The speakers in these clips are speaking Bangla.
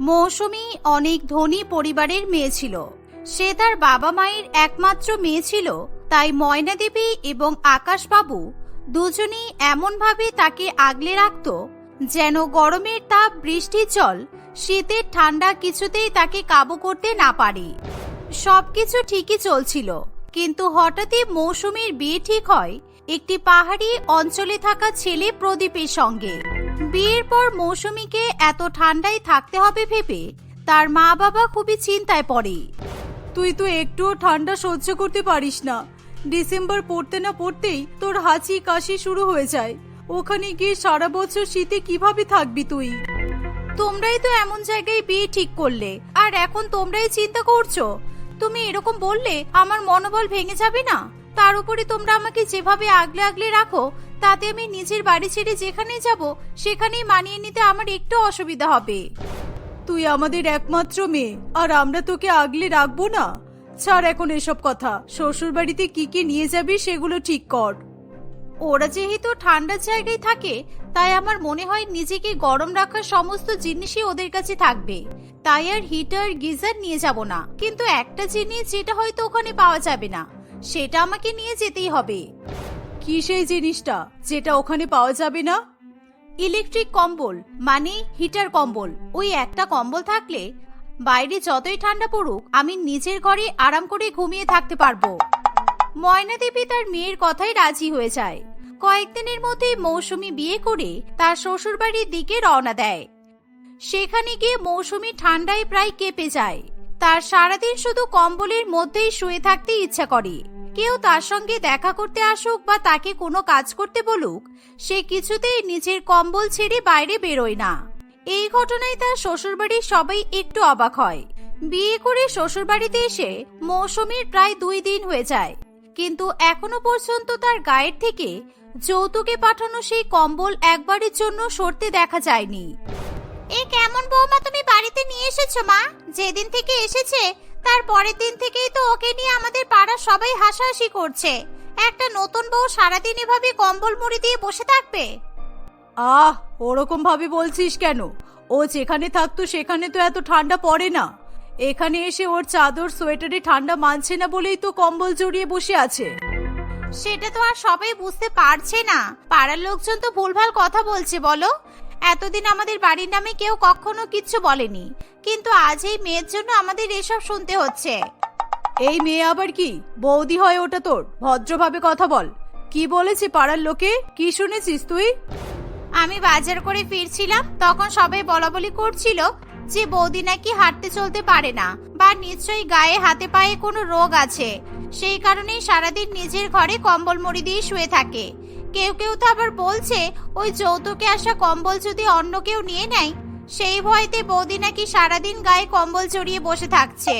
মৌসুমী অনেক ধনী পরিবারের মেয়ে ছিল। সে তার বাবা মায়ের একমাত্র মেয়ে ছিল, তাই ময়না দেবী এবং আকাশবাবু দুজনেই এমনভাবে তাকে আগলে রাখত যেন গরমের তাপ, বৃষ্টির জল, শীতের ঠান্ডা কিছুতেই তাকে কাবু করতে না পারে। সবকিছু ঠিকই চলছিল, কিন্তু হঠাৎই মৌসুমীর বিয়ে ঠিক হয় একটি পাহাড়ি অঞ্চলে থাকা ছেলে প্রদীপের সঙ্গে। বিয়ের পর মৌসুমীকে এত ঠান্ডায় থাকতে হবে ভেবে তার মা বাবা খুবই চিন্তায় পড়ে। তুই তো একটুও ঠান্ডা সহ্য করতে পারিস না। ডিসেম্বর পড়তে না পড়তেই তোর হাঁচি কাশি শুরু হয়ে যায়। ওখানে গিয়ে সারা বছর শীতে কীভাবে থাকবি তুই? তোমরাই তো এমন জায়গায় বিয়ে ঠিক করলে, আর এখন তোমরাই চিন্তা করছ? তুমি এরকম বললে আমার মনোবল ভেঙে যাবে না? তার উপরে তোমরা আমাকে যেভাবে আগলে আগলে রাখো তাতে আমি নিজের বাড়ি ছেড়ে যেখানেই যাব সেখানেই মানিয়ে নিতে আমার একটু অসুবিধা হবে। তুই আমাদের একমাত্র মেয়ে আর আমরা তোকে আগলে রাখব না। ছাড় এখন এসব কথা শ্বশুর বাড়িতে কি কি নিয়ে যাবি সেগুলো ঠিক কর। ওরা যেহেতু ঠান্ডার জায়গায় থাকে তাই আমার মনে হয় নিজেকে গরম রাখার সমস্ত জিনিসই ওদের কাছে থাকবে। তাই আর হিটার গিজার নিয়ে যাব না। কিন্তু একটা জিনিস যেটা হয়তো ওখানে পাওয়া যাবে না সেটা আমাকে নিয়ে যেতেই হবে। কি সেই জিনিসটা? যেটা ওখানে পাওয়া যাবে না? ইলেকট্রিক কম্বল মানে হিটার কম্বল। ওই একটা কম্বল থাকলে বাইরে যতই ঠান্ডা পড়ুক, আমি নিজের ঘরে আরাম করে ঘুমিয়ে থাকতে পারব। ময়না দেবী তার মেয়ের কথাই রাজি হয়ে যায়। কয়েকদিনের মধ্যেই মৌসুমি বিয়ে করে তার শ্বশুরবাড়ির দিকে রওনা দেয়। সেখানে গিয়ে মৌসুমী ঠান্ডায় প্রায় কেঁপে যায়। তার সারাদিন শুধু কম্বলের মধ্যেই শুয়ে থাকতে ইচ্ছা করে। কেউ তার সঙ্গে দেখা করতে আসুক বা তাকে কোনো কাজ করতে বলুক, সে কিছুতেই নিজের কম্বল ছেড়ে বাইরে বেরোয় না। এই ঘটনায় তার শ্বশুরবাড়ির সবাই একটু অবাক হয়। বিয়ে করে শ্বশুরবাড়িতে এসে মৌসুমীর প্রায় দুই দিন হয়ে যায়। কিন্তু এখনও পর্যন্ত তার গায়ের থেকে যৌতুকে পাঠানো সেই কম্বল একবারের জন্য সরতে দেখা যায়নি। এ কেমন বৌমা তুমি বাড়িতে নিয়ে এসেছ মা? যেদিন থেকে এসেছে তার পরের দিন থেকেই তো ওকে নিয়ে আমাদের পাড়ার সবাই হাসাহাসি করছে। একটা নতুন বউ সারাদিন এভাবে কম্বল মুড়ি দিয়ে বসে থাকবে? আহ ওরকম ভাবে বলছিস কেন? ও যেখানে থাকতো সেখানে তো এত ঠান্ডা পড়ে না। এখানে এসে ওর চাদর সোয়েটারে ঠান্ডা মানছে না বলেই তো কম্বল জড়িয়ে বসে আছে। সেটা তো আর সবাই বুঝতে পারছে না। পাড়ার লোকজন তো ভুলভাল কথা বলছে বলো। এতদিন আমাদের বাড়ির নামে কেউ কখনো কিচ্ছু বলেনি। কিন্তু আজ এই মেয়ের জন্য আমাদের এসব শুনতে হচ্ছে। এই মেয়ে আবার কি? বৌদি হয় ওটা তোর? ভদ্রভাবে কথা বল। কি বলেছে পাড়ার লোকে? কি শুনেছিস তুই? আমি বাজার করে ফিরছিলাম তখন সবাই বলা বলি করছিল যে বৌদি নাকি হাঁটতে চলতে পারে না বা নিশ্চয়ই গায়ে হাতে পায়ে কোনো রোগ আছে। সেই কারণেই সারাদিন নিজের ঘরে কম্বল মুড়ি দিয়ে শুয়ে থাকে। কেউ কেউ তো আবার বলছে ওই যৌতুকে আসা কম্বল যদি অন্য কেউ নিয়ে নেয় সেই ভয়তে বৌদি নাকি সারাদিন গায়ে কম্বল জড়িয়ে বসে থাকছে।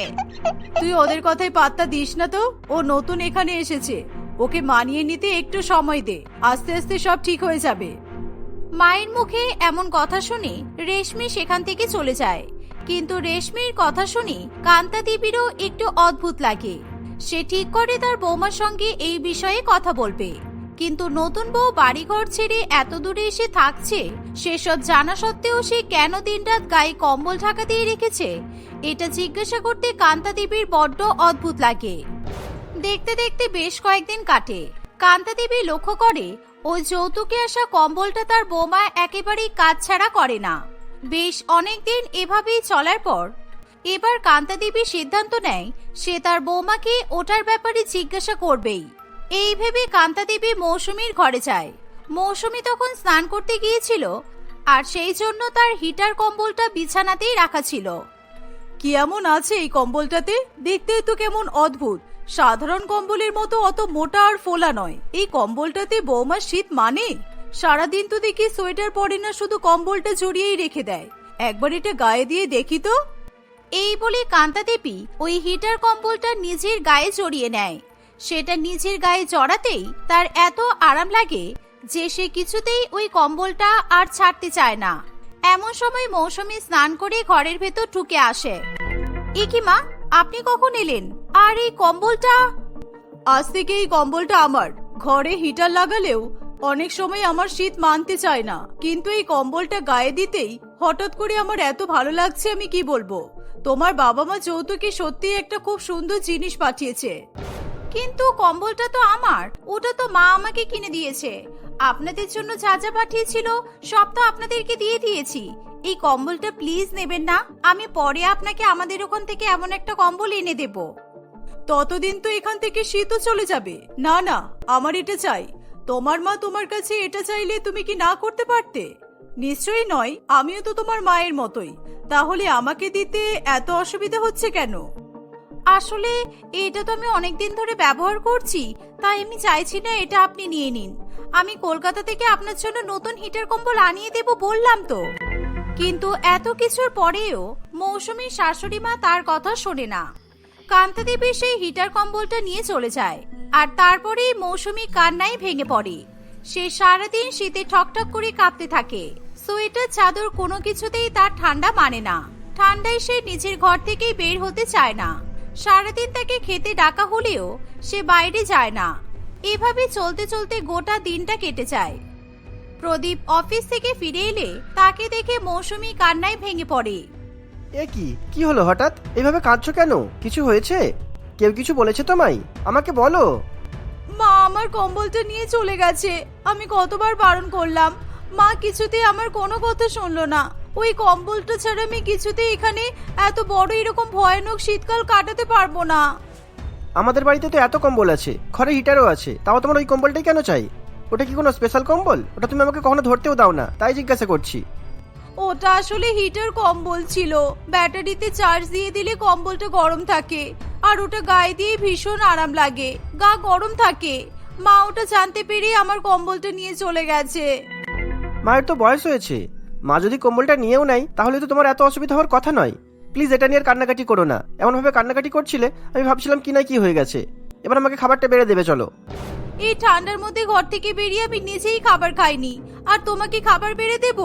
তুই ওদের কথায় পাত্তা দিস না তো ও নতুন এখানে এসেছে। ওকে মানিয়ে নিতে একটু সময় দে আস্তে আস্তে সব ঠিক হয়ে যাবে। মায়ের মুখে এমন কথা শুনে রেশমি সেখান থেকে চলে যায়। কিন্তু রেশমির কথা শুনে কান্তা দেবীরও একটু অদ্ভুত লাগে। সে ঠিক করে তার বৌমার সঙ্গে এই বিষয়ে কথা বলবে। কিন্তু নতুন বউ বাড়িঘর ছেড়ে এত দূরে এসে থাকছে, সেসব জানা সত্ত্বেও সে কেন দিনরাত গায়ে কম্বল ঢাকা দিয়ে রেখেছে? এটা জিজ্ঞাসা করতে কান্তা দেবীর বড্ড অদ্ভুত লাগে। দেখতে দেখতে বেশ কয়েকদিন কাটে। কান্তা দেবী লক্ষ্য করে, ওই যৌতুকে আসা কম্বলটা তার বৌমা একেবারেই কাজ ছাড়া করে না। বেশ অনেকদিন এভাবেই চলার পর, এবার কান্তা দেবী সিদ্ধান্ত নেয়, সে তার বৌমাকে ওটার ব্যাপারে জিজ্ঞাসা করবেই। এই ভেবে কান্তা দেবী মৌসুমীর ঘরে যায়। মৌসুমী তখন স্নান করতে গিয়েছিল আর সেই জন্য তার হিটার কম্বলটা বিছানাতেই রাখা ছিল। কি এমন আছে এই কম্বলটাতে? দেখতে তো কেমন অদ্ভুত। সাধারণ কম্বলের মতো অত মোটা আর ফোলা নয়। এই কম্বলটাতে বৌমার শীত মানে? সারাদিন তো দেখি সোয়েটার পরে না শুধু কম্বলটা জড়িয়েই রেখে দেয়। একবার এটা গায়ে দিয়ে দেখি তো। এই বলে কান্তা দেবী ওই হিটার কম্বলটা নিজের গায়ে জড়িয়ে নেয়। সেটা নিজের গায়ে জড়াতেই তার এত আরাম লাগে যে সে কিছুতেই ওই কম্বলটা আর ছাড়তে চায় না। এমন সময় মৌসুমি স্নান করে ঘরের ভেতর ঢুকে আসে। এ মা, আপনি কখন এলেন? আর এই কম্বলটা? আজ থেকে এই কম্বলটা আমার। ঘরে হিটার লাগালেও অনেক সময় আমার শীত মানতে চায় না। কিন্তু এই কম্বলটা গায়ে দিতেই হঠাৎ করে আমার এত ভালো লাগছে আমি কি বলব? তোমার বাবা মা যৌতুকে সত্যি একটা খুব সুন্দর জিনিস পাঠিয়েছে। কিন্তু কম্বলটা তো আমার। ওটা তো মা আমাকে কিনে দিয়েছে। আপনাদের জন্য যা যা পাঠিয়েছিল, সব তো আপনাদেরকে দিয়ে দিয়েছি। এই কম্বলটা প্লিজ নেবেন না। আমি পরে আপনাকে আমাদের ওখান থেকে এমন একটা কম্বল এনে দেব। ততদিন তো এখান থেকে শীতও চলে যাবে। না না, আমার এটা চাই। তোমার মা তোমার কাছে এটা চাইলে তুমি কি না করতে পারতে? নিশ্চয়ই নয়, আমিও তো তোমার মায়ের মতোই। তাহলে আমাকে দিতে এত অসুবিধা হচ্ছে কেন? আসলে এটা তো আমি অনেকদিন ধরে ব্যবহার করছি, তাই আমি চাইছি না এটা আপনি নিয়ে নিন। আমি কলকাতা থেকে আপনার জন্য নতুন হিটার কম্বল আনিয়ে দেব বললাম তো। কিন্তু এত কিছুর পরেও মৌসুমীর শাশুড়ি মা তার কথা শোনে না। কান্তা দেবী সেই হিটার কম্বলটা নিয়ে চলে যায়, আর তারপরেই মৌসুমী কান্নায় ভেঙে পড়ে। সে সারাদিন শীতে ঠকঠক করে কাঁপতে থাকে। সোয়েটার, চাদর কোনো কিছুতেই তার ঠান্ডা মানে না। ঠান্ডায় সে নিজের ঘর থেকেই বের হতে চায় না। সারাদিন তাকে খেতে ডাকা হলেও সে বাইরে যায় না। এভাবে চলতে চলতে গোটা দিনটা কেটে যায়। প্রদীপ অফিস থেকে ফিরে এলে তাকে দেখে মৌসুমি কান্নায় ভেঙে পড়ে। এ কি? কি হলো হঠাৎ? এভাবে কাঁদছো কেন? কিছু হয়েছে? কেউ কিছু বলেছে তোমায়? আমাকে বলো। মা আমার কম্বলটা নিয়ে চলে গেছে। আমি কতবার বারণ করলাম। মা কিছুতেই আমার কোনো কথা শুনলো না। ওই কম্বলটা ছাড়া আমি কিছুতেই এখানে এত বড় এরকম ভয়ানক শীতকাল কাটাতে পারব না। আমাদের বাড়িতে তো এত কম্বল আছে ঘরে হিটারও আছে তাও তোমার ওই কম্বলটাই কেন চাই? ওটা কি কোনো স্পেশাল কম্বল? ওটা তুমি আমাকে কখনো ধরতেও দাও না তাই জিজ্ঞাসা করছি। ওটা আসলে হিটার কম্বল ছিল ব্যাটারিতে চার্জ দিয়ে দিলে কম্বলটা গরম থাকে আর ওটা গায়ে দিয়ে ভীষণ আরাম লাগে গা গরম থাকে। মা ওটা জানতে পেরেই আমার কম্বলটা নিয়ে চলে গেছে। মায়ের তো বয়স হয়েছে মা যদি কম্বলটা নিয়েও নেয়, তাহলে তো তোমার এত অসুবিধা হওয়ার কথা নয়। প্লিজ এটা নিয়ে আর কান্নাকাটি করো না। এমনভাবে কান্নাকাটি করছিলে, আমি ভাবছিলাম কি না কি হয়ে গেছে। এবার আমাকে খাবারটা বেড়ে দেবে, চলো। এই ঠান্ডার মধ্যে ঘর থেকে বেরিয়ে আমি নিজেই খাবার খাইনি। আর তোমাকে খাবার বেড়ে দেব?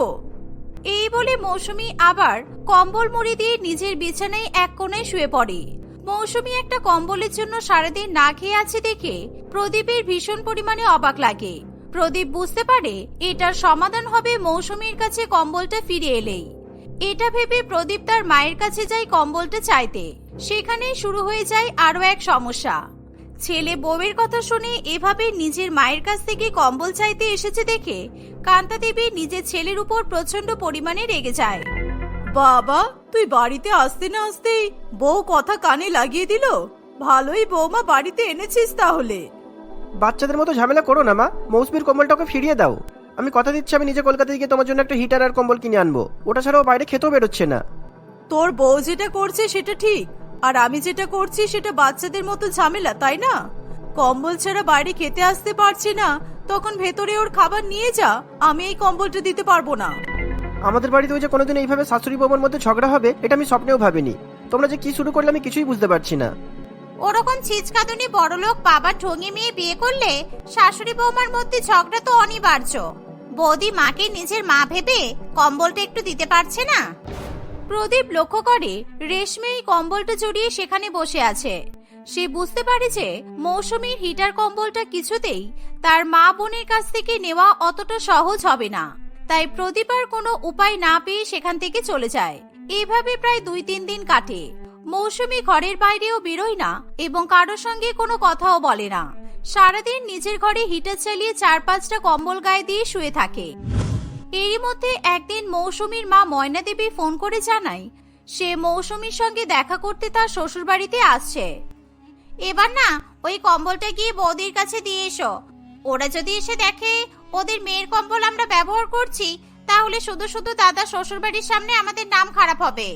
এই বলে মৌসুমী আবার কম্বল মুড়ি দিয়ে নিজের বিছানায় এক কোণে শুয়ে পড়ে। মৌসুমী একটা কম্বলের জন্য সারাদিন না খেয়ে আছে দেখে প্রদীপের ভীষণ পরিমাণে অবাক লাগে। প্রদীপ বুঝতে পারে এটার সমাধান হবে মৌসুমীর কাছে কম্বলটা ফিরে এলেই। এটা ভেবে প্রদীপ তার মায়ের কাছে যায় কম্বলটা চাইতে। সেখানেই শুরু হয়ে যায় আরও এক সমস্যা। ছেলে বউয়ের কথা শুনে এভাবে নিজের মায়ের কাছ থেকে কম্বল চাইতে এসেছে দেখে কান্তা দেবী নিজের ছেলের উপর প্রচণ্ড পরিমাণে রেগে যায়। বাবা, তুই বাড়িতে আসতে না আসতেই বউ কথা কানে লাগিয়ে দিল? ভালোই বৌমা বাড়িতে এনেছিস তাহলে। বাচ্চাদের মতো ঝামেলা করো না মা। মৌসুমির কম্বলটা ওকে ফিরিয়ে দাও। আমি কথা দিচ্ছি আমি নিজে কলকাতায় গিয়ে তোমার জন্য একটা হিটার আর কম্বল কিনে আনব। ওটা ছাড়াও বাইরে খেতেও বেরোচ্ছে না। তোর বউ যেটা করছে সেটা ঠিক আর আমি যেটা করছি সেটা বাচ্চাদের মতো ঝামেলা তাই না? কম্বল ছাড়া বাইরে খেতে আসতে পারছি না তখন ভেতরে ওর খাবার নিয়ে যা আমি এই কম্বলটা দিতে পারব না। আমাদের বাড়িতে ওই যে কোনোদিন এইভাবে শাশুড়ি বৌমার মধ্যে ঝগড়া হবে এটা আমি স্বপ্নেও ভাবিনি। তোমরা যে কি শুরু করলে আমি কিছুই বুঝতে পারছি না। ওরকম ছিচকাদুনি বড়লোক বাবা ঠঙে মেয়ে বিয়ে করলে শাশুড়ি বৌমার মধ্যে ঝগড়া তো অনিবার্য। বৌদি মাকে নিজের মা ভেবে কম্বলটা একটু দিতে পারছে না? প্রদীপ লক্ষ্য করে রেশমি কম্বলটা জড়িয়ে সেখানে বসে আছে। সে বুঝতে পারে যে মৌসুমীর হিটার কম্বলটা কিছুতেই তার মা বোনের কাছ থেকে নেওয়া অতটা সহজ হবে না। তাই প্রদীপ আর কোনো উপায় না পেয়ে সেখান থেকে চলে যায়। এভাবে প্রায় দুই তিন দিন কাটে। মৌসুমী ঘরের বাইরেও বেরোয় না এবং কারোর সঙ্গে কোনো কথাও বলে না। সারাদিন নিজের ঘরে হিটার চালিয়ে চার পাঁচটা কম্বল গায়ে দিয়ে শুয়ে থাকে। এরই মধ্যে একদিন মৌসুমীর মা ময়না দেবী ফোন করে জানায়, সে মৌসুমীর সঙ্গে দেখা করতে তার শ্বশুর বাড়িতে আসছে। এবার না, ওই কম্বলটা গিয়ে বৌদির কাছে দিয়ে এসো। ওরা যদি এসে দেখে ওদের মেয়ের কম্বল আমরা ব্যবহার করছি, তাহলে শুধু শুধু দাদা শ্বশুর বাড়ির সামনে আমাদের নাম খারাপ হবে।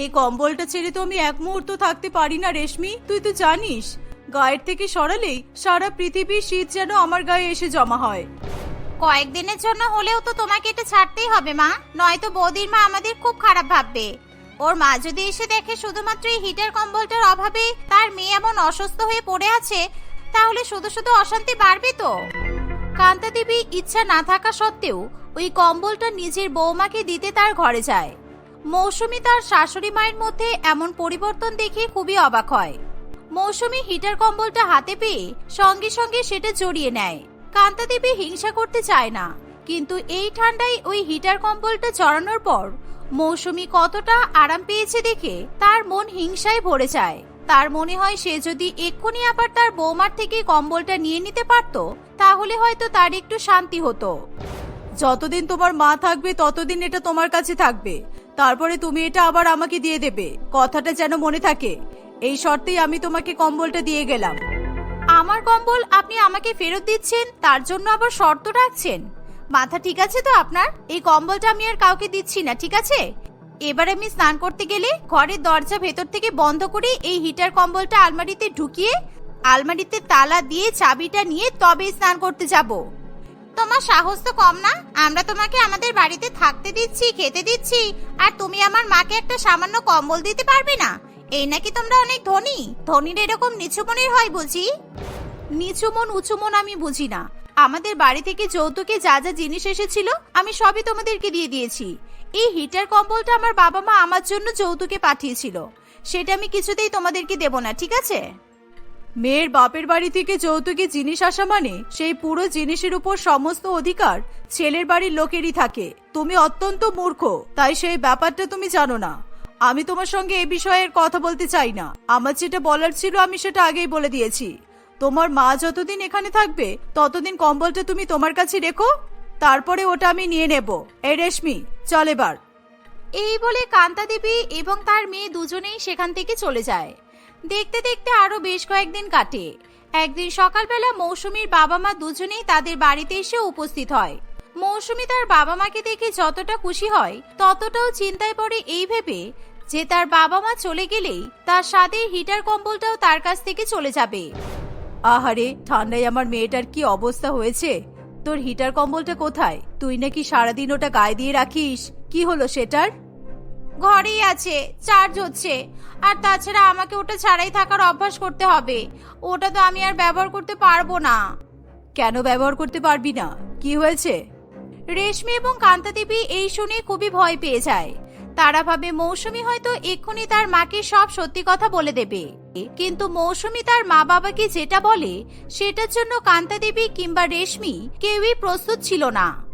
এই কম্বলটা ছেড়ে তো আমি এক মুহূর্ত থাকতে পারি না, রেশমি। তুই তো জানিস, গায়ের থেকে সরালেই সারা পৃথিবীর শীত যেন আমার গায়ে এসে জমা হয়। কয়েকদিনের জন্য হলেও তো তোমাকে এটা ছাড়তেই হবে, মা। নয়তো বৌদির মা আমাদের খুব খারাপ ভাববে। ওর মা যদি এসে দেখে শুধুমাত্র এই হিটার কম্বলটার অভাবে তার মেয়ে এমন অসুস্থ হয়ে পড়ে আছে, তাহলে শুধু শুধু অশান্তি বাড়বে তো? কান্তা দেবী ইচ্ছা না থাকা সত্ত্বেও ওই কম্বলটা নিজের বৌমাকে দিতে তার ঘরে যায়। মৌসুমী তার শাশুড়ি মায়ের মধ্যে এমন পরিবর্তন দেখে খুবই অবাক হয়। মৌসুমী হিটার কম্বলটা হাতে পেয়ে সঙ্গে সঙ্গে সেটা জড়িয়ে নেয়। কান্তা দেবী হিংসা করতে চায় না, কিন্তু এই ঠান্ডায় ওই হিটার কম্বলটা চড়ানোর পর মৌসুমি কতটা আরাম পেয়েছে দেখে তার মন হিংসায় ভরে যায়। তার মনে হয় সে যদি এক্ষুনি আবার তার বৌমার থেকে কম্বলটা নিয়ে নিতে পারত, তাহলে হয়তো তার একটু শান্তি হতো। যতদিন তোমার মা থাকবে, ততদিন এটা তোমার কাছে থাকবে। তারপরে তুমি এটা আবার আমাকে দিয়ে দেবে। কথাটা যেন মনে থাকে। এই শর্তেই আমি তোমাকে কম্বলটা দিয়ে গেলাম। আমার কম্বল আপনি আমাকে ফেরত দিচ্ছেন, তার জন্য আবার শর্ত রাখছেন? মাথা ঠিক আছে তো আপনার? এই কম্বলটা আমি আর কাউকে দিচ্ছি না, ঠিক আছে? এবার আমি স্নান করতে গেলে ঘরের দরজা ভেতর থেকে বন্ধ করে এই হিটার কম্বলটা আলমারিতে ঢুকিয়ে, আলমারিতে তালা দিয়ে চাবিটা নিয়ে তবে স্নান করতে যাব। তোমার সাহস তো কম না। আমরা তোমাকে আমাদের বাড়িতে থাকতে দিচ্ছি, খেতে দিচ্ছি, আর তুমি আমার মাকে একটা সামান্য কম্বল দিতে পারবে না। এই নাকি তোমরা অনেক ধনী? ধনীর এরকম নিচু মনের হয় বুঝি? নিচু মন, উঁচু মন আমি বুঝি না। আমাদের বাড়ি থেকে যৌতুকে যা যা জিনিস এসেছিল, আমি সবই তোমাদেরকে দিয়ে দিয়েছি। এই হিটার কম্বলটা আমার বাবা মা আমার জন্য যৌতুকে পাঠিয়েছিল। সেটা আমি কিছুতেই তোমাদেরকে দেব না, ঠিক আছে? মেয়ের বাপের বাড়ি থেকে যৌতুকে জিনিস আসা মানে সেই পুরো জিনিসের উপর সমস্ত অধিকার ছেলের বাড়ির লোকেরই থাকে। তুমি অত্যন্ত মূর্খ, তাই সেই ব্যাপারটা তুমি জানো না। আমি তোমার সঙ্গে এ বিষয়ের কথা বলতে চাই না। আমার যেটা বলার ছিল আমি সেটা আগেই বলে দিয়েছি। তোমার মা যতদিন এখানে থাকবে, ততদিন কম্বলটা তুমি তোমার কাছে রেখো, তারপরে ওটা আমি নিয়ে নেব। এই রেশমি, চল এবার। এই বলে কান্তা দেবী এবং তার মেয়ে দুজনেই সেখান থেকে চলে যায়। দেখতে দেখতে আরও বেশ কয়েকদিন কাটে। একদিন সকালবেলা মৌসুমীর বাবা মা দুজনেই তাদের বাড়িতে এসে উপস্থিত হয়। মৌসুমী তার বাবা মাকে দেখে যতটা খুশি হয়, ততটাও চিন্তায় পড়ে এই ভেবে যে তার বাবা মা চলে গেলেই তার স্বাদের হিটার কম্বলটাও তার কাছ থেকে চলে যাবে। আহারে, ঠান্ডায় আমার মেয়েটার কি অবস্থা হয়েছে? তোর হিটার কম্বলটা কোথায়? তুই নাকি সারাদিন ওটা গায়ে দিয়ে রাখিস? কি হলো সেটার? ঘরেই আছে চার্জ হচ্ছে। আর তাছাড়া আমাকে ওটা ছাড়াই থাকার অভ্যাস করতে হবে। ওটা তো আমি আর ব্যবহার করতে পারব না। কেন ব্যবহার করতে পারবি না? কি হয়েছে? রেশমি এবং কান্তা দেবী এই শুনে খুবই ভয় পেয়ে যায়। তারা ভাবে মৌসুমি হয়তো এক্ষুনি তার মাকে সব সত্যি কথা বলে দেবে। কিন্তু মৌসুমি তার মা বাবাকে যেটা বলে সেটার জন্য কান্তা দেবী কিংবা রেশমি কেউই প্রস্তুত ছিল না।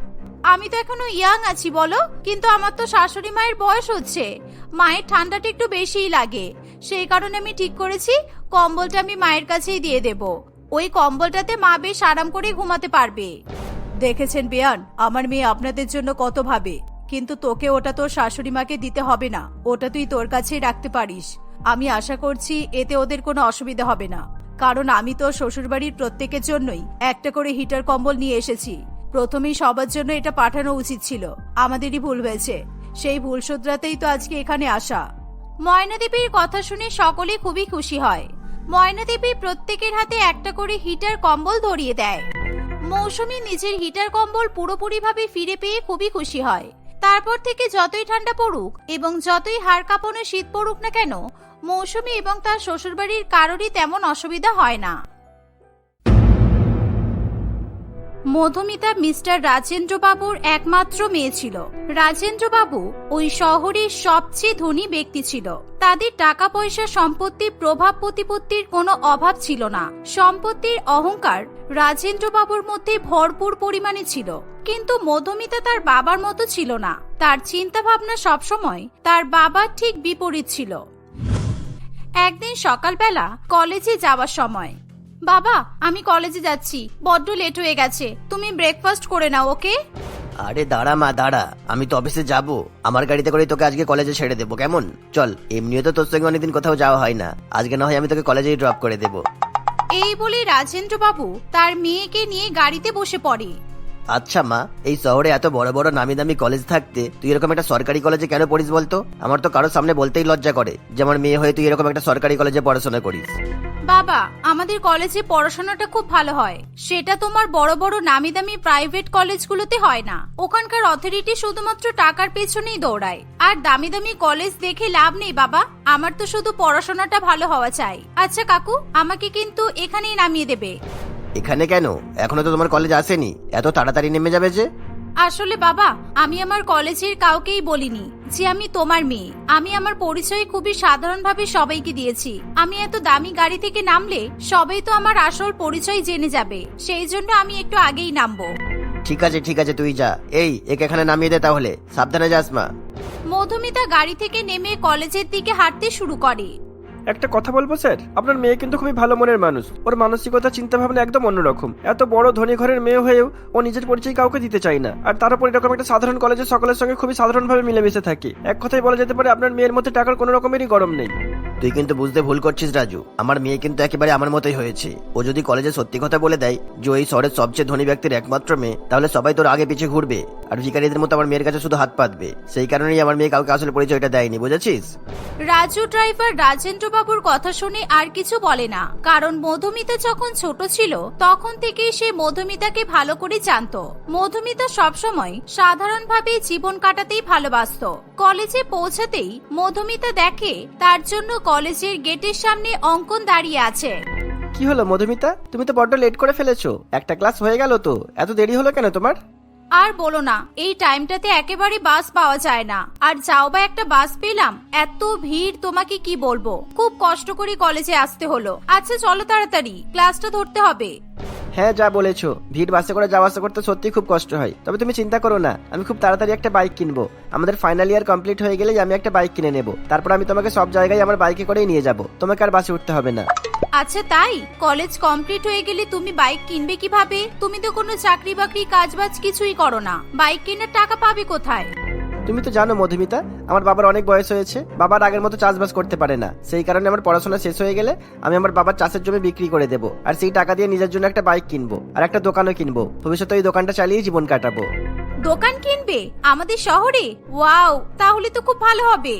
আমি তো এখনও ইয়াং আছি, বলো। কিন্তু আমার তো শাশুড়ি মায়ের বয়স হচ্ছে। মায়ের ঠান্ডাটা একটু বেশিই লাগে। সেই কারণে আমি ঠিক করেছি, কম্বলটা আমি মায়ের কাছেই দিয়ে দেব। ওই কম্বলটাতে মা বেশ আরাম করে ঘুমাতে পারবে। দেখেছেন বেয়ান, আমার মেয়ে আপনাদের জন্য কত ভাবে। কিন্তু তোকে ওটা তোর শাশুড়ি মাকে দিতে হবে না। ওটা তুই তোর কাছেই রাখতে পারিস। আমি আশা করছি এতে ওদের কোনো অসুবিধা হবে না। কারণ আমি তো শ্বশুরবাড়ির প্রত্যেকের জন্যই একটা করে হিটার কম্বল নিয়ে এসেছি। প্রথমেই সবার জন্য এটা পাঠানো উচিত ছিল। আমাদেরই ভুল হয়েছে। সেই ভুল শুধরাতেই তো আজকে এখানে আসা। ময়নাদেবীর কথা শুনে সকলে খুবই খুশি হয়। ময়নাদেবী প্রত্যেকের হাতে একটা করে হিটার কম্বল ধরিয়ে দেয়। মৌসুমী নিজের হিটার কম্বল পুরোপুরিভাবে ফিরে পেয়ে খুবই খুশি হয়। তারপর থেকে যতই ঠান্ডা পড়ুক এবং যতই হাড় কাঁপানো শীত পড়ুক না কেন, মৌসুমী এবং তার শ্বশুরবাড়ির কারোরই তেমন অসুবিধা হয় না। মধুমিতা মিস্টার রাজেন্দ্রবাবুর একমাত্র মেয়ে ছিল। রাজেন্দ্রবাবু ওই শহরের সবচেয়ে ধনী ব্যক্তি ছিল। তাদের টাকা পয়সা সম্পত্তি প্রভাব প্রতিপত্তির কোনো অভাব ছিল না। সম্পত্তির অহংকার রাজেন্দ্রবাবুর মধ্যে ভরপুর পরিমাণে ছিল। কিন্তু মধুমিতা তার বাবার মতো ছিল না। তার চিন্তা ভাবনা সবসময় তার বাবার ঠিক বিপরীত ছিল। একদিন সকালবেলা কলেজে যাওয়ার সময় বাবা আমি কলেজে যাচ্ছি। বড্ড লেট হয়ে গেছে। তুমি ব্রেকফাস্ট করে নাও ওকে? আরে দাঁড়া মা দাঁড়া। আমি তো অফিসে যাব। আমার গাড়িতে করে তোকে আজকে কলেজে ছেড়ে দেবো কেমন? চল এমনিও তো তোর সঙ্গে অনেকদিন কোথাও যাওয়া হয় না। আজকে না হয় আমি তোকে কলেজেই ড্রপ করে দেবো। এই বলে রাজেন্দ্র বাবু তার মেয়েকে নিয়ে গাড়িতে বসে পড়ে। আচ্ছা মা এই শহরে এত বড় বড় নামি দামি কলেজ থাকতে তুই এরকম একটা সরকারি কলেজে কেন পড়িস বলতো? আমার তো কারোর সামনে বলতেই লজ্জা করে। যে আমার মেয়ে হয়ে তুই এরকম একটা সরকারি কলেজে পড়াশোনা করিস। বাবা, আমাদের কলেজে পড়াশোনাটা খুব ভালো হয়। সেটা তোমার বড় বড় নামি দামি প্রাইভেট কলেজগুলোতে হয় না। ওখানকার অথরিটি শুধুমাত্র টাকার পেছনেই দৌড়ায়। আর দামি দামি কলেজ দেখে লাভ নেই বাবা। আমার তো শুধু পড়াশোনাটা ভালো হওয়া চাই। আচ্ছা কাকু, আমাকে কিন্তু এখানেই নামিয়ে দেবে। এখানে কেন? এখনও তো তোমার কলেজ আসেনি। এত তাড়াতাড়ি নেমে যাবে যে? আসলে বাবা আমি আমার কলেজের কাউকেই বলিনি যে আমি তোমার মেয়ে। আমি আমার পরিচয় খুবই সাধারণভাবে সবাইকে দিয়েছি। আমি এত দামি গাড়ি থেকে নামলে সবাই তো আমার আসল পরিচয় জেনে যাবে। সেই জন্য আমি একটু আগেই নামবো। ঠিক আছে ঠিক আছে তুই যা। এই একে এখানে নামিয়ে দে তাহলে। সাবধানে যাস মা। মধুমিতা গাড়ি থেকে নেমে কলেজের দিকে হাঁটতে শুরু করে। একটা কথা বলব, স্যার? আপনার মেয়ে কিন্তু খুবই ভালো মনের মানুষ। ওর মানসিকতা চিন্তা ভাবনা একদম অন্যরকম। এত বড় ধনী ঘরের মেয়ে হয়েও ও নিজের পরিচয় কাউকে দিতে চায় না। আর তার উপর এরকম একটা সাধারণ কলেজে সকলের সঙ্গে খুবই সাধারণভাবে মিলেমিশে থাকে। এক কথায় বলা যেতে পারে, আপনার মেয়ের মধ্যে টাকার কোনো রকমেরই গরম নেই। তুই কিন্তু বুঝতে ভুল করছিস, রাজু। আমার মেয়ে কিন্তু একেবারে আমার মতোই হয়েছে। ও যদি কলেজে সত্যি কথা বলে দেয় যে ওই শহরের সবচেয়ে ধনী ব্যক্তির একমাত্র মেয়ে, তাহলে সবাই তোর আগে পিছিয়ে ঘুরবে। আর ভিকারীদের মতো আমার মেয়ের কাছে শুধু হাত পাতবে। সেই কারণেই আমার মেয়ে কাউকে আসলে পরিচয়টা দেয়নি, বুঝেছিস? রাজু ড্রাইভার রাজেন্দ্র বাবুর কথা শুনে আর কিছু বলে না। কারণ মধুমিতা যখন ছোট ছিল, তখন থেকেই সে মধুমিতাকে ভালো করে জানতো। মধুমিতা সবসময় সাধারণভাবে জীবন কাটাতেই ভালোবাসতো। কলেজে পৌঁছাতেই মধুমিতা দেখে তার জন্য কলেজের গেটের সামনে অঙ্কন দাঁড়িয়ে আছে। কি হলো মধুমিতা? তুমি তো বড্ড লেট করে ফেলেছো। একটা ক্লাস হয়ে গেল তো। এত দেরি হলো কেন তোমার? আর বলো না এই টাইমটাতে একেবারে বাস পাওয়া যায় না। আর যাও বা একটা বাস পেলাম এত ভিড় তোমাকে কি বলব? খুব কষ্ট করে কলেজে আসতে হলো। আচ্ছা চলো তাড়াতাড়ি। ক্লাসটা ধরতে হবে। হ্যাঁ যা বলেছ। ভিড় বাসে করে যাওয়া আসা করতে সত্যি খুব কষ্ট হয়। তবে তুমি চিন্তা করো না, আমি খুব তাড়াতাড়ি একটা বাইক কিনবো। আমাদের ফাইনাল ইয়ার কমপ্লিট হয়ে গেলেই আমি একটা বাইক কিনে নেব। তারপর আমি তোমাকে সব জায়গায় আমার বাইকে করেই নিয়ে যাব। তোমাকে আর বাসে উঠতে হবে না। আচ্ছা তাই? কলেজ কমপ্লিট হয়ে গেলে তুমি বাইক কিনবে কীভাবে? তুমি তো কোনো চাকরি বাকরি কাজ বাজ কিছুই করো না। বাইক কেনার টাকা পাবে কোথায়? তুমি তো জানো মধুমিতা আমার বাবার অনেক বয়স হয়েছে বাবার আগের মতো চাষবাস করতে পারে না। সেই কারণে আমার পড়াশোনা শেষ হয়ে গেলে আমি আমার বাবার চাষের জমি বিক্রি করে দেবো আর সেই টাকা দিয়ে নিজের জন্য একটা বাইক কিনবো আর একটা দোকানও কিনবো। ভবিষ্যতে ওই দোকানটা চালিয়ে জীবন কাটাবো। দোকান কিনবে? আমাদের শহরে? ওয়াও তাহলে তো খুব ভালো হবে।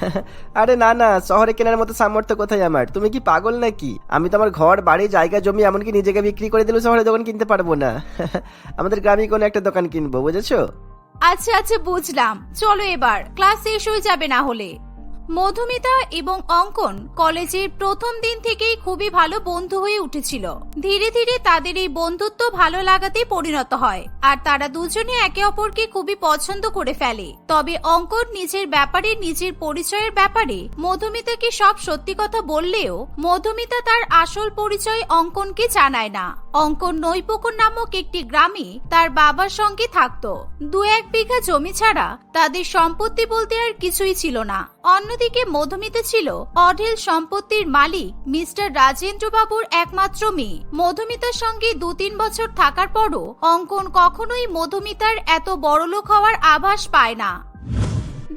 আরে না না শহরে কেনার মতো সামর্থ্য কোথায় আমার? তুমি কি পাগল নাকি? আমি তো আমার ঘর বাড়ি জায়গা জমি এমনকি নিজেকে বিক্রি করে দিলেও শহরে দোকান কিনতে পারব না। আমাদের গ্রামে কোনো একটা দোকান কিনবো বুঝেছ? আচ্ছা আচ্ছা বুঝলাম। চলো এবার, ক্লাস শেষ হয়ে যাবে না হলে। মধুমিতা এবং অঙ্কন কলেজের প্রথম দিন থেকেই খুবই ভালো বন্ধু হয়ে উঠেছিল। ধীরে ধীরে তাদের এই বন্ধুত্ব ভালো লাগাতে পরিণত হয়, আর তারা দুজনে একে অপরকে খুবই পছন্দ করে ফেলে। তবে অঙ্কন নিজের ব্যাপারে, নিজের পরিচয়ের ব্যাপারে মধুমিতাকে সব সত্যি কথা বললেও মধুমিতা তার আসল পরিচয় অঙ্কনকে জানায় না। অঙ্কন নৈপুকুর নামক একটি গ্রামে তার বাবার সঙ্গে থাকতো। দু এক বিঘা জমি ছাড়া তাদের সম্পত্তি বলতে আর কিছুই ছিল না। অন্যদিকে মধুমিতা ছিল অঢেল সম্পত্তির মালিক মিস্টার রাজেন্দ্র বাবুর একমাত্র মেয়ে। মধুমিতার সঙ্গে দু তিন বছর থাকার পরও অঙ্কন কখনোই মধুমিতার এত বড়লোক হওয়ার আভাস পায় না।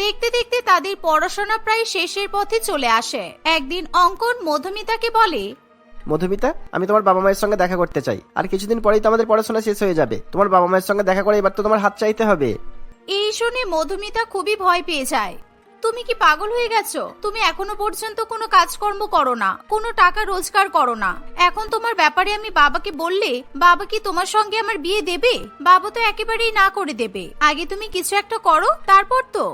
দেখতে দেখতে তাদের পড়াশোনা প্রায় শেষের পথে চলে আসে। একদিন অঙ্কন মধুমিতাকে বলে মধুমিতা, আমি তোমার বাবা মায়ের সঙ্গে দেখা করতে চাই। আর কিছুদিন পরেই তো আমাদের পড়াশোনা শেষ হয়ে যাবে। তোমার বাবা মায়ের সঙ্গে দেখা করে এবার তো তোমার হাত চাইতে হবে। এই শুনে মধুমিতা খুবই ভয় পেয়ে যায়। তুমি কি পাগল হয়ে গেছো? তুমি এখনও পর্যন্ত কোনো কাজকর্ম করো না, কোনো টাকা রোজগার করো না। এখন তোমার ব্যাপারে আমি বাবাকে বললে, বাবা কি তোমার সঙ্গে আমার বিয়ে দেবে? বাবা তো একেবারেই না করে দেবে। আগে তুমি কিছু একটা করো, তারপর তো।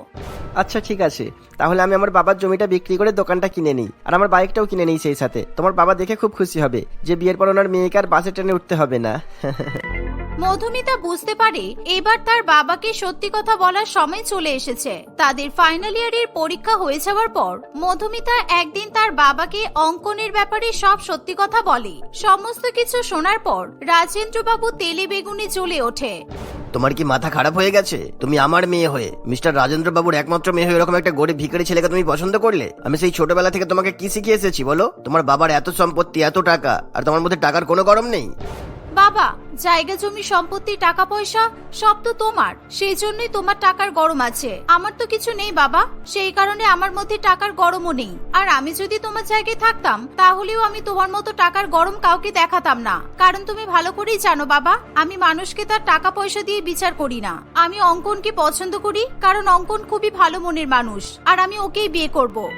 আচ্ছা ঠিক আছে। তাহলে আমি আমার বাবার জমিটা বিক্রি করে দোকানটা কিনে নিই, আর আমার বাইকটাও কিনে নিই সেই সাথে। তোমার বাবা দেখে খুব খুশি হবে, যে বিয়ের পর ওনার মেয়েকে আর বাসে ট্রেনে উঠতে হবে না। মধুমিতা বুঝতে পারে এবার তার বাবাকে সত্যি কথা বলার সময় চলে এসেছে। তাদের ফাইনাল ইয়ারের পরীক্ষা হয়ে যাওয়ার পর মধুমিতা একদিন তার বাবাকে অঙ্কনের ব্যাপারে সব সত্যি কথা বলে। সমস্ত কিছু শোনার পর রাজেন্দ্র বাবু তেলে বেগুনে জ্বলে ওঠে। তোমার কি মাথা খারাপ হয়ে গেছে? তুমি আমার মেয়ে হয়ে। মিস্টার রাজেন্দ্র বাবুর একমাত্র মেয়ে হয়ে এরকম একটা গরিব ভিখারি ছেলেকে তুমি পছন্দ করলে? আমি সেই ছোটবেলা থেকে তোমাকে কি শিখিয়ে এসেছি বলো? তোমার বাবার এত সম্পত্তি, এত টাকা, আর তোমার মধ্যে টাকার কোনো গরম নেই? বাবা, জায়গা, জমি, সম্পত্তি, টাকা, পয়সা, সব তো তোমার। সেই জন্যই তোমার টাকার গরম আছে। আমার তো কিছু নেই বাবা। সেই কারণে আমার মধ্যে টাকার গরমও নেই। আর আমি যদি তোমার জায়গায় থাকতাম, তাহলেও আমি তোমার মতো টাকার গরম কাউকে দেখাতাম না। কারণ তুমি ভালো করেই জানো বাবা, আমি মানুষকে তার টাকা, পয়সা দিয়ে বিচার করি না। আমি অঙ্কনকে পছন্দ করি, কারণ অঙ্কন খুবই ভালো মনের মানুষ। আর আমি ওকেই বিয়ে করব।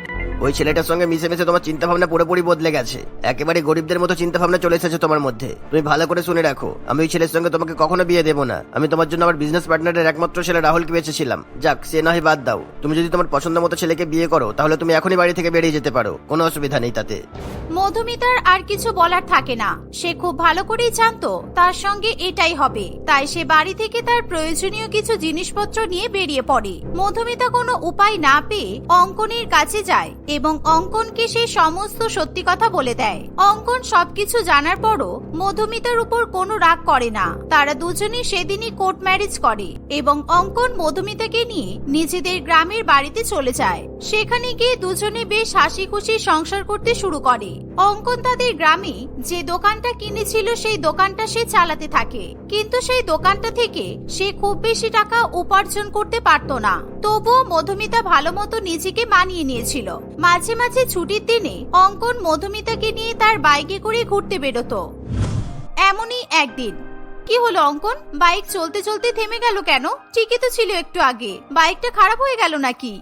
ওই ছেলেটার সঙ্গে মিশে মিশে তোমার চিন্তা ভাবনা পুরোপুরি বদলে গেছে। একেবারে গরিবদের মতো চিন্তা ভাবনা চলে এসেছে তোমার মধ্যে। তুমি ভালো করে শুনে রাখো, আমি ওই ছেলের সঙ্গে তোমাকে কখনো বিয়ে দেবো না। আমি তোমার জন্য আমার বিজনেস পার্টনারের একমাত্র ছেলে রাহুলকে বেঁচেছিলাম যাক, সে নয় বাদ দাও। তুমি যদি তোমার পছন্দ মতো ছেলেকে বিয়ে করো, তাহলে তুমি এখনই বাড়ি থেকে বেরিয়ে যেতে পারো। কোনো অসুবিধা নেই তাতে। মধুমিতার আর কিছু বলার থাকে না। সে খুব ভালো করেই জানতো, তার সঙ্গে এটাই হবে। তাই সে বাড়ি থেকে তার প্রয়োজনীয় কিছু জিনিসপত্র নিয়ে বেরিয়ে পড়ে। মধুমিতা কোনো উপায় না পেয়ে অঙ্কনের কাছে যায়। এবং অঙ্কনকে সে সমস্ত সত্যি কথা বলে দেয়। অঙ্কন সবকিছু জানার পরও মধুমিতার উপর কোনো রাগ করে না। তারা দুজনে সেদিনই কোর্ট ম্যারেজ করে এবং অঙ্কন মধুমিতাকে নিয়ে নিজেদের গ্রামের বাড়িতে চলে যায়। সেখানে গিয়ে দুজনে বেশ হাসি খুশি সংসার করতে শুরু করে। অঙ্কন তাদের গ্রামে যে দোকানটা কিনেছিল সেই দোকানটা সে চালাতে থাকে। কিন্তু সেই দোকানটা থেকে সে খুব বেশি টাকা উপার্জন করতে পারত না। তবুও মধুমিতা ভালো মতো নিজেকে মানিয়ে নিয়েছিল। মাঝে মাঝে ছুটির দিনে অঙ্কন মধুমিতাকে নিয়ে তার বাইকে করে ঘুরতে বেরোতো। এমনই একদিন। কি হলো অঙ্কন? বাইক চলতে চলতে থেমে গেল কেন? ঠিকই তো ছিল একটু আগে। বাইকটা খারাপ হয়ে গেল নাকি?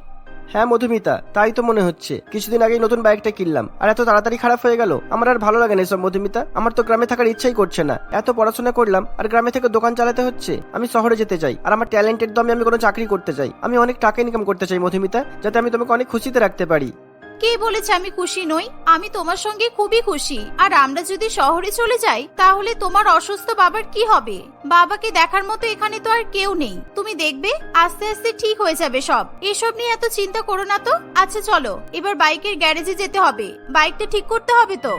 হ্যাঁ মধুমিতা, তাই তো মনে হচ্ছে। কিছুদিন আগেই নতুন বাইকটা কিনলাম, আর এত তাড়াতাড়ি খারাপ হয়ে গেল। আমার আর ভালো লাগে না এসব, মধুমিতা। আমার তো গ্রামে থাকার ইচ্ছাই করছে না। এত পড়াশোনা করলাম, আর গ্রামে থেকে দোকান চালাতে হচ্ছে। আমি শহরে যেতে চাই, আর আমার ট্যালেন্টের দমে আমি কোনো চাকরি করতে চাই। আমি অনেক টাকা ইনকাম করতে চাই, মধুমিতা, যাতে আমি তোমাকে অনেক খুশিতে রাখতে পারি। কে বলেছে আমি খুশি নই, আমি তোমার সঙ্গে খুবই খুশি। আর আমরা যদি শহরে চলে যাই, তাহলে তোমার অসুস্থ বাবার কি হবে? বাবাকে দেখার মতো এখানে তো আর কেউ নেই। তুমি দেখবে, আস্তে আস্তে ঠিক হয়ে যাবে সব। এসব নিয়ে এত চিন্তা করো না তো? আচ্ছা চলো, এবার বাইকের গ্যারেজে যেতে হবে। বাইকটা ঠিক করতে হবে তো?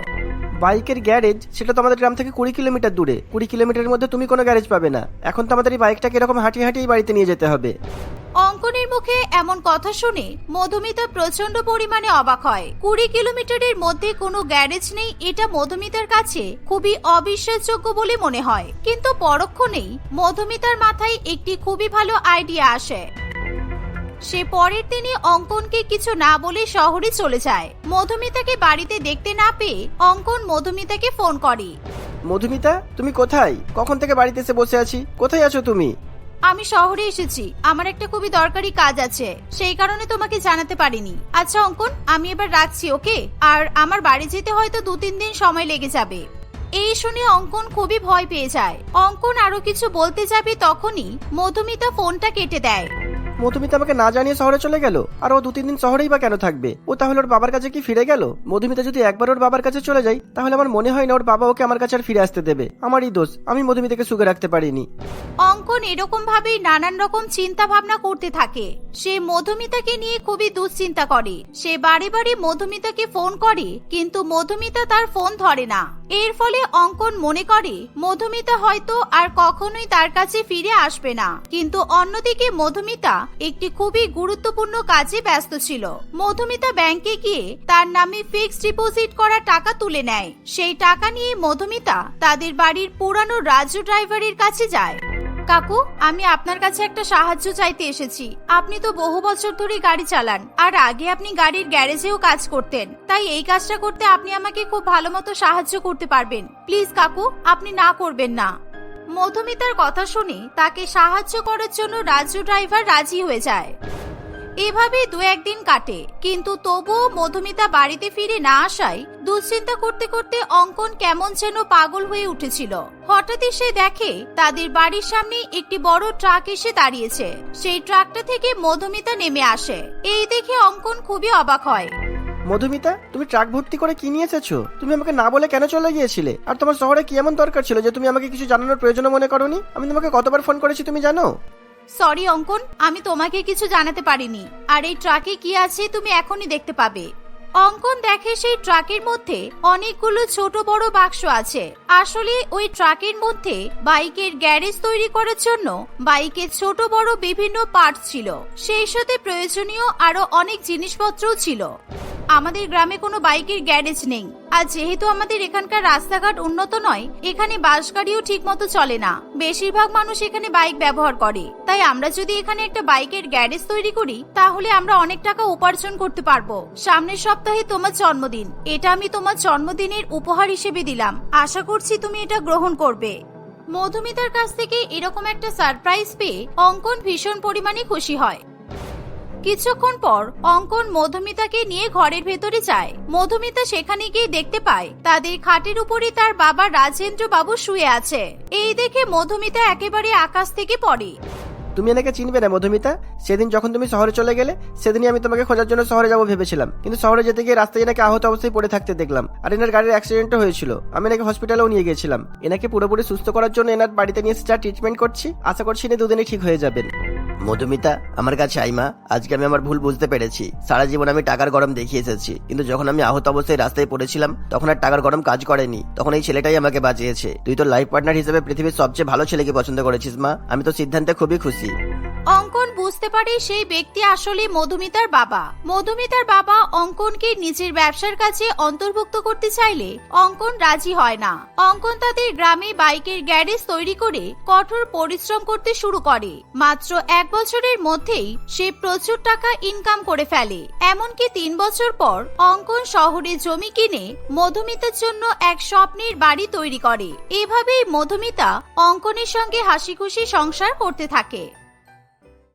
বাইকের গ্যারেজ, সেটা তো আমাদের গ্রাম থেকে কুড়ি কিলোমিটার দূরে। কুড়ি কিলোমিটারের মধ্যে তুমি কোনো গ্যারেজ পাবে না। এখন তো আমাদের এই বাইকটাকে এরকম হাঁটিয়ে হাঁটিয়ে বাড়িতে নিয়ে যেতে হবে। অঙ্কনের মুখে এমন কথা শুনে মধুমিতা প্রচণ্ড পরিমাণে অবাক হয়। কুড়ি কিলোমিটারের মধ্যে কোনো গ্যারেজ নেই, এটা মধুমিতার কাছে খুবই অবিশ্বাসযোগ্য বলে মনে হয়। কিন্তু পরক্ষণেই মধুমিতার মাথায় একটি খুবই ভালো আইডিয়া আসে। সে পরের দিনে অঙ্কনকে কিছু না বলে শহরে চলে যায়। মধুমিতাকে বাড়িতে দেখতে না পেয়ে অঙ্কন মধুমিতাকে ফোন করে। মধুমিতা তুমি কোথায়? কখন থেকে বাড়িতে এসে বসে আছি? কোথায় আছো তুমি? আমি শহরে এসেছি। আমার একটা খুবই দরকারি কাজ আছে। সেই কারণে তোমাকে জানাতে পারিনি। আচ্ছা অঙ্কন আমি এবার রাখছি ওকে? আর আমার বাড়ি যেতে হয়তো দু তিন দিন সময় লেগে যাবে। এই শুনে অঙ্কন খুবই ভয় পেয়ে যায়। অঙ্কন আরও কিছু বলতে যাবে তখনই মধুমিতা ফোনটা কেটে দেয়। মধুমিতা আমাকে না জানিয়ে শহরে চলে গেল। আর ও দু তিন দিন শহরেই বা কেন থাকবে? ও তাহলে ওর বাবার কাছে কি ফিরে গেল? মধুমিতা যদি একবার ওর বাবার কাছে চলে যায়, তাহলে আমার মনে হয় না ওর বাবা ওকে আমার কাছে আর ফিরে আসতে দেবে। আমারই দোষ, আমি মধুমিতাকে সুখে রাখতে পারিনি। অঙ্কন এরকম ভাবেই নানান রকম চিন্তা ভাবনা করতে থাকে। সে মধুমিতাকে নিয়ে খুবই দুশ্চিন্তা করে। সে বারে বারে মধুমিতাকে ফোন করে, কিন্তু মধুমিতা তার ফোন ধরে না। এর ফলে অঙ্কন মনে করে, মধুমিতা হয়তো আর কখনোই তার কাছে ফিরে আসবে না। কিন্তু অন্যদিকে মধুমিতা একটি খুবই গুরুত্বপূর্ণ কাজে ব্যস্ত ছিল। মধুমিতা ব্যাংকে গিয়ে তার নামে ফিক্সড ডিপোজিট করা টাকা তুলে নেয়। সেই টাকা নিয়ে মধুমিতা তাদের বাড়ির পুরানো রাজু ড্রাইভারের কাছে যায়। কাকু, আমি আপনার কাছে একটা সাহায্য চাইতে এসেছি। আপনি তো বহু বছর ধরে গাড়ি চালান, আর আগে আপনি গাড়ির গ্যারেজেও কাজ করতেন। তাই এই কাজটা করতে আপনি আমাকে খুব ভালো মতো সাহায্য করতে পারবেন। প্লিজ কাকু, আপনি না করবেন না। মধুমিতার কথা শুনে তাকে সাহায্য করার জন্য রাজু ড্রাইভার রাজি হয়ে যায়। এভাবে দু একদিন কাটে, কিন্তু তবুও মধুমিতা বাড়িতে ফিরে না আসায় দুশ্চিন্তা করতে করতে অঙ্কন কেমন যেন পাগল হয়ে উঠেছিল। হঠাৎই সে দেখে তাদের বাড়ির সামনে একটি বড় ট্রাক এসে দাঁড়িয়েছে। সেই ট্রাকটা থেকে মধুমিতা নেমে আসে। এই দেখে অঙ্কন খুবই অবাক হয়। মধুমিতা, তুমি ট্রাক ভর্তি করে কি নিয়ে এসেছ? তুমি আমাকে না বলে কেন চলে গিয়েছিলে? আর তোমার শহরে কি এমন দরকার ছিল যে তুমি আমাকে কিছু জানানোর প্রয়োজন মনে করনি? আমি তোমাকে কতবার ফোন করেছি তুমি জানো? সরি, অঙ্কন, আমি তোমাকে কিছু জানাতে পারিনি। আর এই ট্রাকে কি আছে তুমি এখনই দেখতে পাবে। অঙ্কন দেখে সেই ট্রাকের মধ্যে অনেকগুলো ছোট বড় বাক্স আছে। আসলে ওই ট্রাকের মধ্যে বাইকের গ্যারেজ তৈরি করার জন্য বাইকের ছোট বড় বিভিন্ন পার্ট ছিল। সেই সাথে প্রয়োজনীয় আরও অনেক জিনিসপত্রও ছিল। আমাদের গ্রামে কোনো বাইকের গ্যারেজ নেই। আর যেহেতু আমাদের এখানকার রাস্তাঘাট উন্নত নয়, এখানে বাস গাড়িও ঠিক মতো চলে না। বেশিরভাগ মানুষ এখানে বাইক ব্যবহার করে। তাই আমরা যদি এখানে একটা বাইকের গ্যারেজ তৈরি করি, তাহলে আমরা অনেক টাকা উপার্জন করতে পারব। সামনের সপ্তাহে তোমার জন্মদিন। এটা আমি তোমার জন্মদিনের উপহার হিসেবে দিলাম। আশা করছি তুমি এটা গ্রহণ করবে। মধুমিতার কাছ থেকে এরকম একটা সারপ্রাইজ পেয়ে অঙ্কন ভীষণ পরিমাণে খুশি হয়। কিছুক্ষণ পর অঙ্কন মধুমিতাকে নিয়ে ঘরের ভেতরে যায়। মধুমিতা সেখানে গিয়ে দেখতে পায়, তাদের খাটের উপরে তার বাবা রাজেন্দ্র বাবু শুয়ে আছে। এই দেখে মধুমিতা একেবারে আকাশ থেকে পড়ে। তুমি এনাকে চিনবে না মধুমিতা। সেদিন যখন তুমি শহরে চলে গেলে, সেদিনই আমি তোমাকে খোঁজার জন্য শহরে যাব ভেবেছিলাম। কিন্তু শহরে যেতে গিয়ে রাস্তায় এনাকে আহত অবস্থায় পড়ে থাকতে দেখলাম। আর এনার গাড়ির অ্যাক্সিডেন্টও হয়েছিল। আমি এনাকে হসপিটালেও নিয়ে গেছিলাম এনাকে পুরোপুরি সুস্থ করার জন্য এনার বাড়িতে নিয়ে যা ট্রিটমেন্ট করছি, আশা করছি ইনি দুদিনে ঠিক হয়ে যাবেন। মধুমিতা, আমার কাছে আইমা, আজকে আমি আমার ভুল বুঝতে পেরেছি। সারা জীবন আমি টাকার গরম দেখিয়ে এসেছি। কিন্তু যখন আমি আহত অবস্থায় রাস্তায় পড়েছিলাম, তখন আর টাকার গরম কাজ করেনি। তখন এই ছেলেটাই আমাকে বাঁচিয়েছে। তুই তো লাইফ পার্টনার হিসেবে পৃথিবীর সবচেয়ে ভালো ছেলেকে পছন্দ করেছিস, মা। আমি তো সিদ্ধান্তে খুবই খুশি। অঙ্কন বুঝতে পারে সেই ব্যক্তি আসলে মধুমিতার বাবা। মধুমিতার বাবা অঙ্কনকে নিজের ব্যবসার কাছে অন্তর্ভুক্ত করতে চাইলে অঙ্কন রাজি হয় না। অঙ্কন তাদের গ্রামে বাইকের গ্যারেজ তৈরি করে কঠোর পরিশ্রম করতে শুরু করে। মাত্র এক বছরের মধ্যেই সে প্রচুর টাকা ইনকাম করে ফেলে। এমনকি তিন বছর পর অঙ্কন শহরে জমি কিনে মধুমিতার জন্য এক স্বপ্নের বাড়ি তৈরি করে। এভাবেই মধুমিতা অঙ্কনের সঙ্গে হাসি খুশি সংসার করতে থাকে।